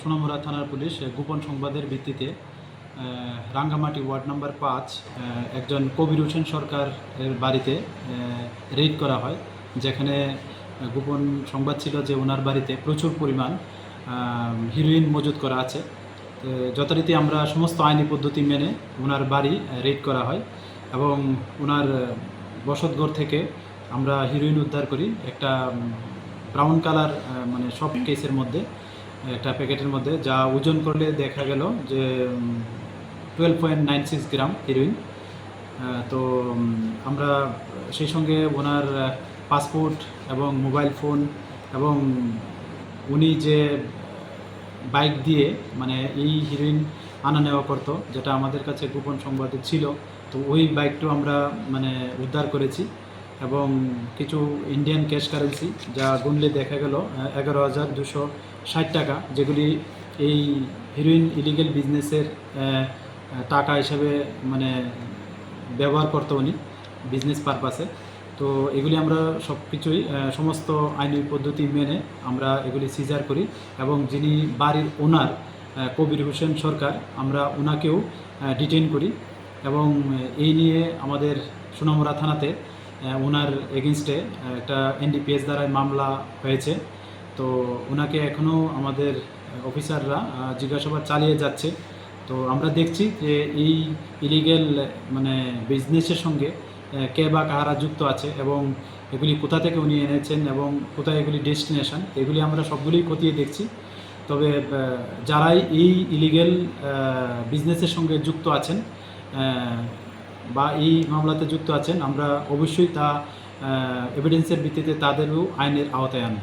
সোনামুড়া থানার পুলিশ গোপন সংবাদের ভিত্তিতে রাঙ্গামাটি ওয়ার্ড নাম্বার পাঁচ একজন কবির হোসেন সরকার বাড়িতে রেড করা হয়, যেখানে গোপন সংবাদ ছিল যে ওনার বাড়িতে প্রচুর পরিমাণ হিরোইন মজুত করা আছে। যথারীতি আমরা সমস্ত আইনি পদ্ধতি মেনে ওনার বাড়ি রেড করা হয় এবং ওনার বসতঘর থেকে আমরা হিরোইন উদ্ধার করি। একটা ব্রাউন কালার মানে সব কেসের মধ্যে। একটা প্যাকেটের মধ্যে, যা ওজন করলে দেখা গেল যে twelve point nine six gram heroin তো আমরা সেই সঙ্গে ওনার পাসপোর্ট এবং মোবাইল ফোন এবং উনি যে বাইক দিয়ে মানে এই হিরোইন আনা নেওয়া করতো, যেটা আমাদের কাছে গোপন সংবাদে ছিল, তো ওই বাইকটাও আমরা মানে উদ্ধার করেছি। এবং কিছু ইন্ডিয়ান ক্যাশ কারেন্সি যা গুনলে দেখা গেল এগারো হাজার দুশো ষাট টাকা, যেগুলি এই হিরোইন ইলিগেল বিজনেসের টাকা হিসেবে মানে ব্যবহার করতো উনি বিজনেস পারপাসে তো এগুলি আমরা সব কিছুই সমস্ত আইনি পদ্ধতি মেনে আমরা এগুলি সিজার করি এবং যিনি বাড়ির ওনার কবির হোসেন সরকার, আমরা ওনাকেও ডিটেইন করি এবং এই নিয়ে আমাদের সোনামুড়া থানাতে ওনার এগেনস্টে একটা এনডিপিএস দ্বারা মামলা হয়েছে। তো ওনাকে এখনও আমাদের অফিসাররা জিজ্ঞাসাবাদ চালিয়ে যাচ্ছে। তো আমরা দেখছি যে এই ইলিগেল মানে বিজনেসের সঙ্গে কে বা কারা যুক্ত আছে এবং এগুলি কোথা থেকে উনি এনেছেন এবং কোথায় এগুলি ডেস্টিনেশন এগুলি আমরা সবগুলোই খতিয়ে দেখছি। তবে যারাই এই ইলিগেল বিজনেসের সঙ্গে যুক্ত আছেন বা এই মামলাতে যুক্ত আছেন আমরা অবশ্যই তা এভিডেন্সের ভিত্তিতে তাদেরও আইনের আওতায় আনব।